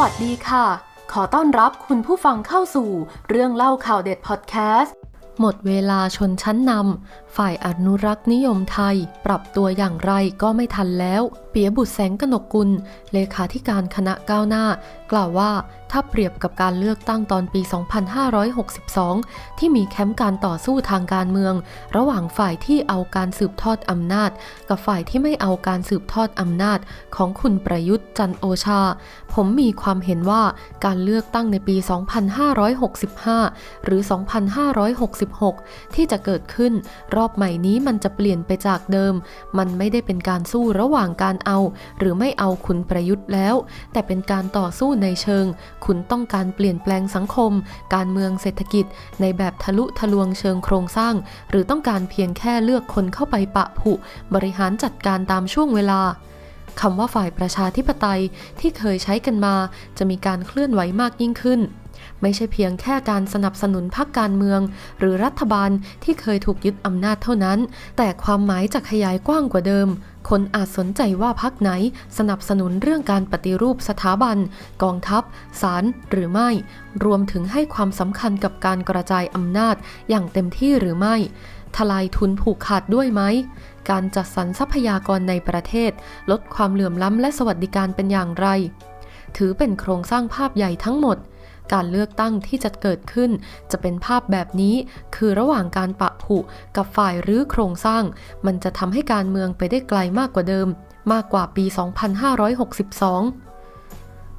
วัสดีค่ะ ขอต้อนรับคุณผู้ฟังเข้าสู่เรื่องเล่าข่าวเด็ดพอดแคสต์ หมดเวลาชนชั้นนำฝ่ายอนุรักษ์นิยมไทย ปรับตัวอย่างไรก็ไม่ทันแล้ว ปียบุตรแสงกนกกุล เลขาธิการคณะก้าวหน้า กล่าวว่าถ้าเปรียบกับการเลือกตั้งตอนปี 2562 ที่มีแคมป์การต่อสู้ทางการเมือง ระหว่างฝ่ายที่เอาการสืบทอดอำนาจ กับฝ่ายที่ไม่เอาการสืบทอดอำนาจของคุณประยุทธ์จันโอชา ผมมีความเห็นว่าการเลือกตั้งในปี 2565 หรือ 2566 ที่จะเกิดขึ้น รอบใหม่นี้มันจะเปลี่ยนไปจากเดิม มันไม่ได้เป็นการสู้ระหว่างการเอาหรือไม่เอาคุณประยุทธ์แล้ว แต่เป็นการต่อสู้ในเชิง คุณต้องการเปลี่ยนแปลงสังคม การเมืองเศรษฐกิจ ในแบบทะลุทะลวงเชิงโครงสร้าง หรือต้องการเพียงแค่เลือกคนเข้าไปปะผุ บริหารจัดการตามช่วงเวลาคำว่าฝ่ายประชาธิปไตยที่เคยใช้กันมา จะมีการเคลื่อนไหวมากยิ่งขึ้น ไม่ใช่เพียงแค่การสนับสนุนพรรคการเมือง หรือรัฐบาลที่เคยถูกยึดอำนาจเท่านั้น แต่ความหมายจะขยายกว้างกว่าเดิม คนอาจสนใจว่าพรรคไหนสนับสนุนเรื่องการปฏิรูปสถาบัน กองทัพ ศาลหรือไม่ รวมถึงให้ความสำคัญกับการกระจายอำนาจอย่างเต็มที่หรือไม่ ทลายทุนผูกขาดด้วยไหมการจัดสรรทรัพยากรในประเทศ ลดความเหลื่อมล้ำและสวัสดิการเป็นอย่างไร ถือเป็นโครงสร้างภาพใหญ่ทั้งหมด การเลือกตั้งที่จะเกิดขึ้น จะเป็นภาพแบบนี้ คือระหว่างการปะผุกับฝ่ายรื้อโครงสร้าง มันจะทำให้การเมืองไปได้ไกลมากกว่าเดิม มากกว่าปี 2562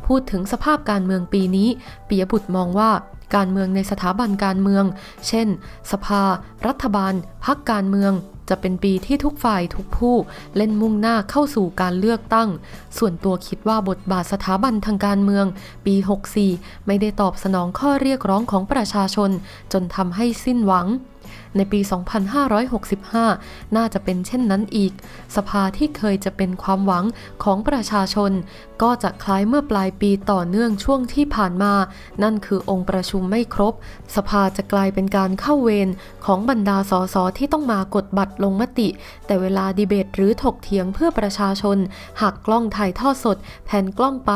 พูดถึงสภาพการเมืองปีนี้ปิยบุตรมองว่า การเมืองในสถาบันการเมือง เช่น สภา รัฐบาล พักการเมือง จะเป็นปีที่ทุกฝ่ายทุกผู้เล่นมุ่งหน้าเข้าสู่การเลือกตั้ง ส่วนตัวคิดว่าบทบาทสถาบันทางการเมือง ปี 64 ไม่ได้ตอบสนองข้อเรียกร้องของประชาชน จนทำให้สิ้นหวัง ในปี 2565 น่าจะเป็นเช่นนั้นอีก สภาที่เคยจะเป็นความหวังของประชาชน ก็จะคล้ายเมื่อปลายปีต่อเนื่องช่วงที่ผ่านมา นั่นคือองค์ประชุมไม่ครบ สภาจะกลายเป็นการเข้าเวรของบรรดาสสที่ต้องมากดบัตรลงมติ แต่เวลาดีเบตหรือถกเถียงเพื่อประชาชน หากกล้องถ่ายทอดสด แผ่นกล้องไป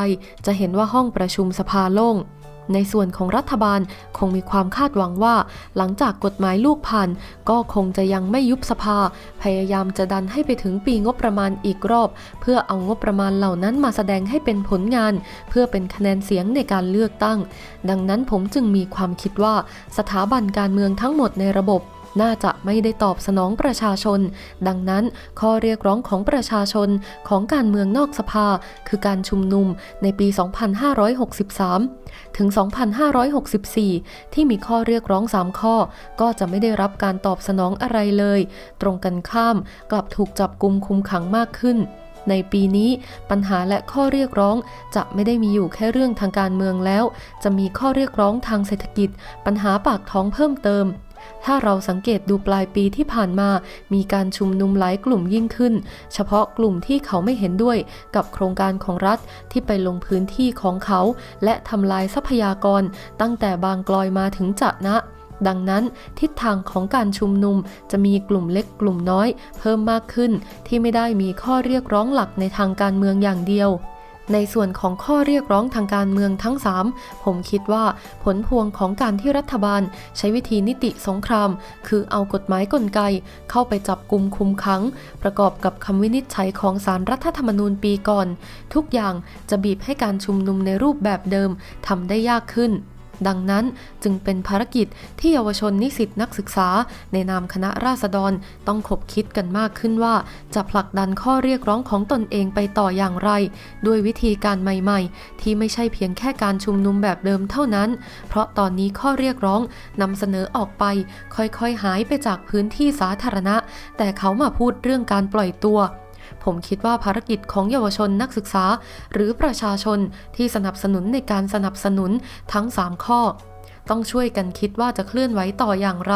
จะเห็นว่าห้องประชุมสภาโล่ง ในส่วนของรัฐบาลคงมีความคาดหวังว่า หลังจากกฎหมายลูกผ่าน ก็คงจะยังไม่ยุบสภา พยายามจะดันให้ไปถึงปีงบประมาณอีกรอบ เพื่อเอางบประมาณเหล่านั้นมาแสดงให้เป็นผลงาน เพื่อเป็นคะแนนเสียงในการเลือกตั้ง ดังนั้นผมจึงมีความคิดว่าสถาบันการเมืองทั้งหมดในระบบ น่าจะไม่ได้ตอบสนองประชาชน ดังนั้นข้อเรียกร้องของประชาชนของการเมืองนอกสภา คือการชุมนุมในปี 2563 ถึง 2564 ที่มีข้อเรียกร้อง 3 ข้อ ก็จะไม่ได้รับการตอบสนองอะไรเลย ตรงกันข้ามกลับถูกจับกุมคุมขังมากขึ้นในปีนี้ปัญหาและข้อเรียกร้องจะไม่ได้มีอยู่แค่เรื่องทางการเมืองแล้ว จะมีข้อเรียกร้องทางเศรษฐกิจ ปัญหาปากท้องเพิ่มเติม ถ้าเราสังเกตดูปลายปีที่ผ่านมา มีการชุมนุมหลายกลุ่มยิ่งขึ้น เฉพาะกลุ่มที่เขาไม่เห็นด้วยกับโครงการของรัฐที่ไปลงพื้นที่ของเขา และทำลายทรัพยากรตั้งแต่บางกลอยมาถึงจะนะดังนั้นทิศทางของการชุมนุมจะมีกลุ่มเล็กกลุ่มน้อย เพิ่มมากขึ้นที่ไม่ได้มีข้อเรียกร้องหลักในทางการเมืองอย่างเดียว ในส่วนของข้อเรียกร้องทางการเมืองทั้ง 3 ผมคิดว่าผลพวงของการที่รัฐบาล ใช้วิธีนิติสงคราม คือเอากฎหมายกลไก เข้าไปจับกลุ่มคุมขัง ประกอบกับคำวินิจฉัยของสารรัฐธรรมนูญปีก่อน ทุกอย่างจะบีบให้การชุมนุมในรูปแบบเดิมทำได้ยากขึ้น ดังนั้นจึงเป็นภารกิจที่เยาวชนนิสิตนักศึกษา ในนามคณะราษฎรต้องขบคิดกันมากขึ้นว่า จะผลักดันข้อเรียกร้องของตนเองไปต่ออย่างไร ด้วยวิธีการใหม่ ๆ ที่ไม่ใช่เพียงแค่การชุมนุมแบบเดิมเท่านั้น เพราะตอนนี้ข้อเรียกร้องนำเสนอออกไป ค่อยๆหายไปจากพื้นที่สาธารณะ แต่เขามาพูดเรื่องการปล่อยตัว ผมคิดว่าภารกิจของเยาวชนนักศึกษา หรือประชาชนที่สนับสนุนในการสนับสนุนทั้ง 3 ข้อ ต้องช่วยกันคิดว่าจะเคลื่อนไหวต่ออย่างไร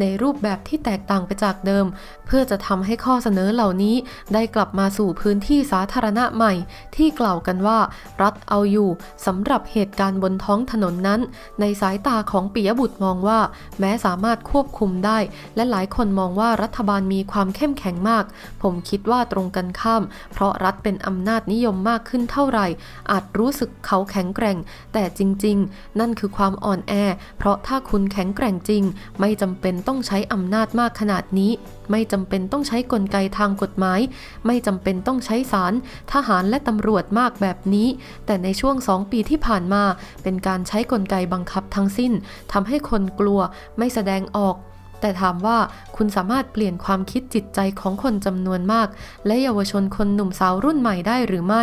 ในรูปแบบที่แตกต่างไปจากเดิม เพื่อจะทำให้ข้อเสนอเหล่านี้ได้กลับมาสู่พื้นที่สาธารณะใหม่ ที่กล่าวกันว่า รัฐเอาอยู่สำหรับเหตุการณ์บนท้องถนนนั้น ในสายตาของปิยบุตรมองว่า แม้สามารถควบคุมได้ และหลายคนมองว่ารัฐบาลมีความเข้มแข็งมาก ผมคิดว่าตรงกันข้าม เพราะรัฐเป็นอำนาจนิยมมากขึ้นเท่าไหร่ อาจรู้สึกเขาแข็งแกร่ง แต่จริง ๆ นั่นคือความอ่อนแอเพราะถ้าคุณแข็งแกร่งจริง ไม่จำเป็นต้องใช้อำนาจมากขนาดนี้ ไม่จำเป็นต้องใช้กลไกทางกฎหมาย ไม่จำเป็นต้องใช้ศาลทหารและตำรวจมากแบบนี้ แต่ในช่วงสองปีที่ผ่านมา เป็นการใช้กลไกบังคับทั้งสิ้นทำให้คนกลัวไม่แสดงออก แต่ถามว่าคุณสามารถเปลี่ยนความคิดจิตใจของคนจำนวนมาก และเยาวชนคนหนุ่มสาวรุ่นใหม่ได้หรือไม่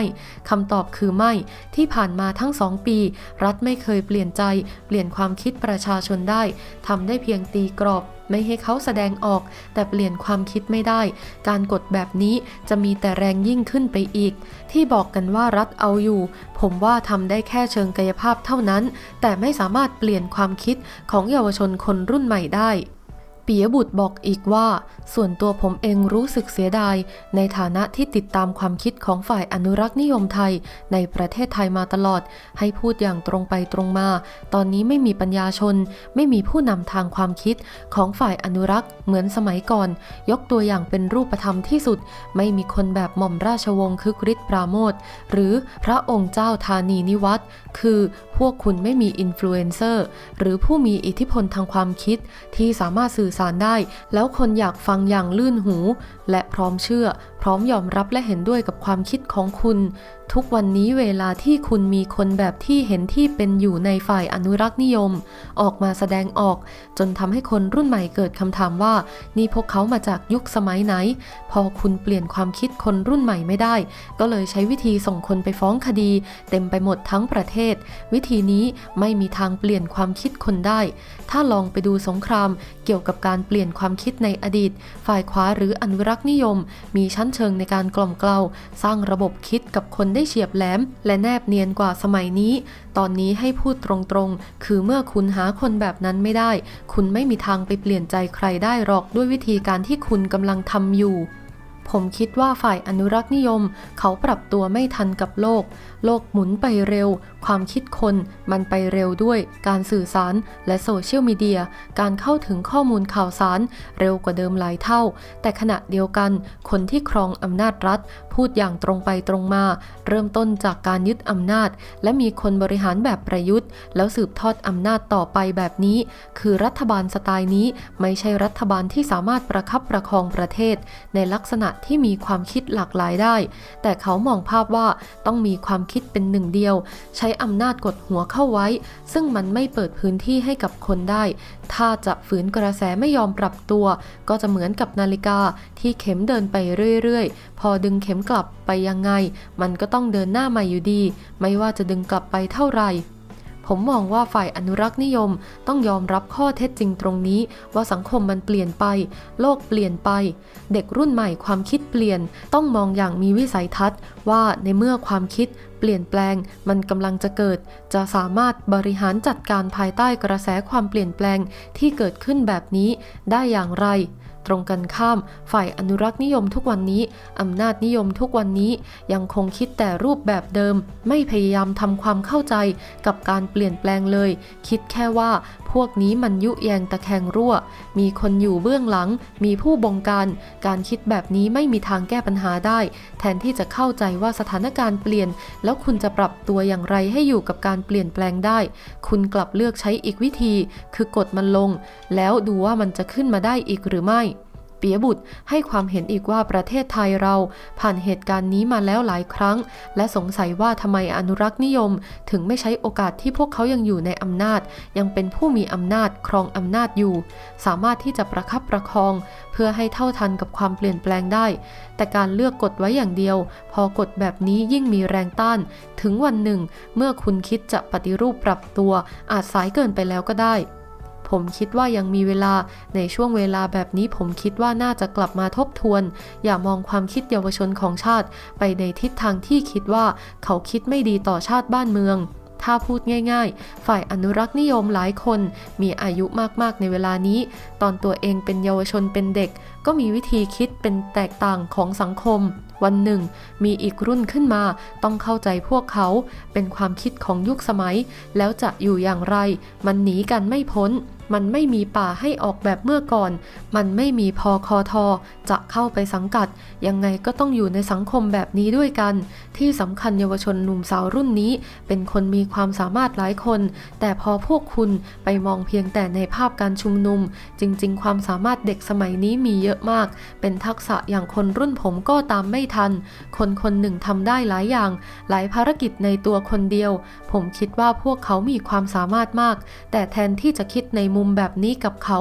คำตอบคือไม่ ที่ผ่านมาทั้งสองปี รัฐไม่เคยเปลี่ยนใจ เปลี่ยนความคิดประชาชนได้ทำได้เพียงตีกรอบไม่ให้เขาแสดงออก แต่เปลี่ยนความคิดไม่ได้ การกดแบบนี้จะมีแต่แรงยิ่งขึ้นไปอีก ที่บอกกันว่ารัฐเอาอยู่ ผมว่าทำได้แค่เชิงกายภาพเท่านั้น แต่ไม่สามารถเปลี่ยนความคิดของเยาวชนคนรุ่นใหม่ได้ ปิยบุตรบอกอีกว่า ส่วนตัวผมเองรู้สึกเสียดาย ในฐานะที่ติดตามความคิดของฝ่ายอนุรักษ์นิยมไทย ในประเทศไทยมาตลอด ให้พูดอย่างตรงไปตรงมา ตอนนี้ไม่มีปัญญาชน ไม่มีผู้นำทางความคิดของฝ่ายอนุรักษ์เหมือนสมัยก่อน ยกตัวอย่างเป็นรูปธรรมที่สุด ไม่มีคนแบบหม่อมราชวงศ์คึกฤทธิ์ปราโมทหรือพระองค์เจ้าธานีนิวัตรคือพวกคุณไม่มีอินฟลูเอนเซอร์หรือผู้มีอิทธิพลทางความคิดที่สามารถสื่อสารได้ แล้วคนอยากฟังอย่างลื่นหู และพร้อมเชื่อ พร้อมยอมรับและเห็นด้วยกับความคิดของคุณ ทุกวันนี้เวลาที่คุณมีคนแบบที่เห็นที่เป็นอยู่ในฝ่ายอนุรักษ์นิยม ออกมาแสดงออก จนทำให้คนรุ่นใหม่เกิดคำถามว่า นี่พวกเขามาจากยุคสมัยไหน พอคุณเปลี่ยนความคิดคนรุ่นใหม่ไม่ได้ ก็เลยใช้วิธีส่งคนไปฟ้องคดี เต็มไปหมดทั้งประเทศ วิธีนี้ไม่มีทางเปลี่ยนความคิดคนได้ ถ้าลองไปดูสงคราม เกี่ยวกับการเปลี่ยนความคิดในอดีต ฝ่ายขวาหรืออนุรักษ์นิยม มีชั้นเชิงในการกล่อมเกลาสร้างระบบคิดกับคนได้เฉียบแหลม และแนบเนียนกว่าสมัยนี้ ตอนนี้ให้พูดตรงๆ คือเมื่อคุณหาคนแบบนั้นไม่ได้ คุณไม่มีทางไปเปลี่ยนใจใครได้หรอกด้วยวิธีการที่คุณกำลังทำอยู่ ผมคิดว่าฝ่ายอนุรักษ์นิยม เขาปรับตัวไม่ทันกับโลก โลกหมุนไปเร็ว ความคิดคนมันไปเร็วด้วย การสื่อสารและโซเชียลมีเดีย การเข้าถึงข้อมูลข่าวสาร เร็วกว่าเดิมหลายเท่า แต่ขณะเดียวกัน คนที่ครองอำนาจรัฐ พูดอย่างตรงไปตรงมา เริ่มต้นจากการยึดอำนาจ และมีคนบริหารแบบประยุทธ์ แล้วสืบทอดอำนาจต่อไปแบบนี้ คือรัฐบาลสไตล์นี้ไม่ใช่รัฐบาลที่สามารถประคับประคองประเทศ ในลักษณะที่มีความคิดหลากหลายได้ แต่เขามองภาพว่าต้องมีความคิดเป็นหนึ่งเดียว ใช้อำนาจกดหัวเข้าไว้ ซึ่งมันไม่เปิดพื้นที่ให้กับคนได้ ถ้าจะฝืนกระแสไม่ยอมปรับตัว ก็จะเหมือนกับนาฬิกาที่เข็มเดินไปเรื่อยๆ พอดึงเข็มกลับไปยังไง มันก็ต้องเดินหน้าใหม่อยู่ดี ไม่ว่าจะดึงกลับไปเท่าไหร่ ผมมองว่าฝ่ายอนุรักษ์นิยมต้องยอมรับข้อเท็จจริงตรงนี้ ว่าสังคมมันเปลี่ยนไป โลกเปลี่ยนไป เด็กรุ่นใหม่ความคิดเปลี่ยนต้องมองอย่างมีวิสัยทัศน์ ว่าในเมื่อความคิดเปลี่ยนแปลงมันกำลังจะเกิด จะสามารถบริหารจัดการภายใต้กระแสความเปลี่ยนแปลงที่เกิดขึ้นแบบนี้ได้อย่างไร ตรงกันข้าม ฝ่ายอนุรักษ์นิยมทุกวันนี้อำนาจนิยมทุกวันนี้ยังคงคิดแต่รูปแบบเดิม ไม่พยายามทำความเข้าใจกับการเปลี่ยนแปลงเลย คิดแค่ว่า พวกนี้มันยุแยงตะแคงรั่ว มีคนอยู่เบื้องหลัง มีผู้บงการ การคิดแบบนี้ไม่มีทางแก้ปัญหาได้ แทนที่จะเข้าใจว่าสถานการณ์เปลี่ยน แล้วคุณจะปรับตัวอย่างไรให้อยู่กับการเปลี่ยนแปลงได้ คุณกลับเลือกใช้อีกวิธี คือกดมันลง แล้วดูว่ามันจะขึ้นมาได้อีกหรือไม่ ปียบุตรให้ความเห็นอีกว่าประเทศไทยเราผ่านเหตุการณ์นี้มาแล้วหลายครั้ง และสงสัยว่าทำไมอนุรักษ์นิยม ถึงไม่ใช้โอกาสที่พวกเขายังอยู่ในอำนาจ ยังเป็นผู้มีอำนาจครองอำนาจอยู่ สามารถที่จะประคับประคอง เพื่อให้เท่าทันกับความเปลี่ยนแปลงได้ แต่การเลือกกดไว้อย่างเดียว พอกดแบบนี้ยิ่งมีแรงต้าน ถึงวันหนึ่ง เมื่อคุณคิดจะปฏิรูปปรับตัวอาจสายเกินไปแล้วก็ได้ ผมคิดว่ายังมีเวลา ในช่วงเวลาแบบนี้ผมคิดว่าน่าจะกลับมาทบทวน อย่ามองความคิดเยาวชนของชาติ ไปในทิศทางที่คิดว่าเขาคิดไม่ดีต่อชาติบ้านเมือง ถ้าพูดง่าย ๆ ฝ่ายอนุรักษ์นิยมหลายคนมีอายุมากๆในเวลานี้ ตอนตัวเองเป็นเยาวชนเป็นเด็ก ก็มีวิธีคิดเป็นแตกต่างของสังคม วันหนึ่ง มีอีกรุ่นขึ้นมา ต้องเข้าใจพวกเขา เป็นความคิดของยุคสมัย แล้วจะอยู่อย่างไร มันหนีกันไม่พ้น มันไม่มีป่าให้ออกแบบเมื่อก่อน มันไม่มีพอคอทอจะเข้าไปสังกัด ยังไงก็ต้องอยู่ในสังคมแบบนี้ด้วยกัน ที่สำคัญเยาวชนหนุ่มสาวรุ่นนี้ เป็นคนมีความสามารถหลายคน แต่พอพวกคุณไปมองเพียงแต่ในภาพการชุมนุม จริง ๆ ความสามารถเด็กสมัยนี้มีเยอะมาก เป็นทักษะอย่างคนรุ่นผมก็ตามไม่ทัน คนคนหนึ่งทำได้หลายอย่าง หลายภารกิจในตัวคนเดียว ผมคิดว่าพวกเขามีความสามารถมาก แต่แทนที่จะคิดในมุมมแบบนี้กับเขา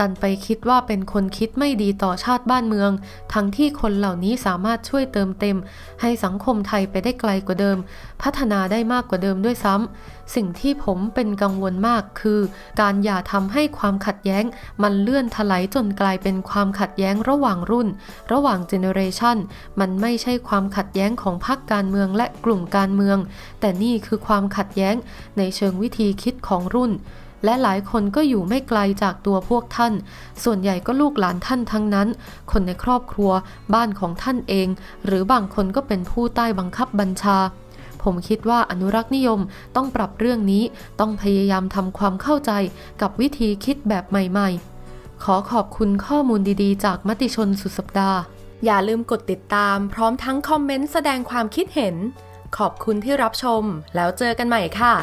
ดันไปคิดว่าเป็นคนคิดไม่ดีต่อชาติบ้านเมือง ทั้งที่คนเหล่านี้สามารถช่วยเติมเต็ม ให้สังคมไทยไปได้ไกลกว่าเดิม พัฒนาได้มากกว่าเดิมด้วยซ้ำสิ่งที่ผมเป็นกังวลมากคือ การอย่าทำให้ความขัดแย้ง มันเลื่อนถลายจนกลายเป็นความขัดแย้งระหว่างรุ่น ระหว่างเจเนอเรชันมันไม่ใช่ความขัดแย้งของพรรคการเมืองและกลุ่มการเมือง แต่นี่คือความขัดแย้งในเชิงวิธีคิดของรุ่น และหลายคนก็อยู่ไม่ไกลจากตัวพวกท่าน ส่วนใหญ่ก็ลูกหลานท่านทั้งนั้น คนในครอบครัว บ้านของท่านเอง หรือบางคนก็เป็นผู้ใต้บังคับบัญชา ผมคิดว่าอนุรักษ์นิยมต้องปรับเรื่องนี้ ต้องพยายามทำความเข้าใจกับวิธีคิดแบบใหม่ ๆ ขอขอบคุณข้อมูลดีๆ จากมติชนสุดสัปดาห์ อย่าลืมกดติดตาม พร้อมทั้งคอมเมนต์แสดงความคิดเห็น ขอบคุณที่รับชม แล้วเจอกันใหม่ค่ะ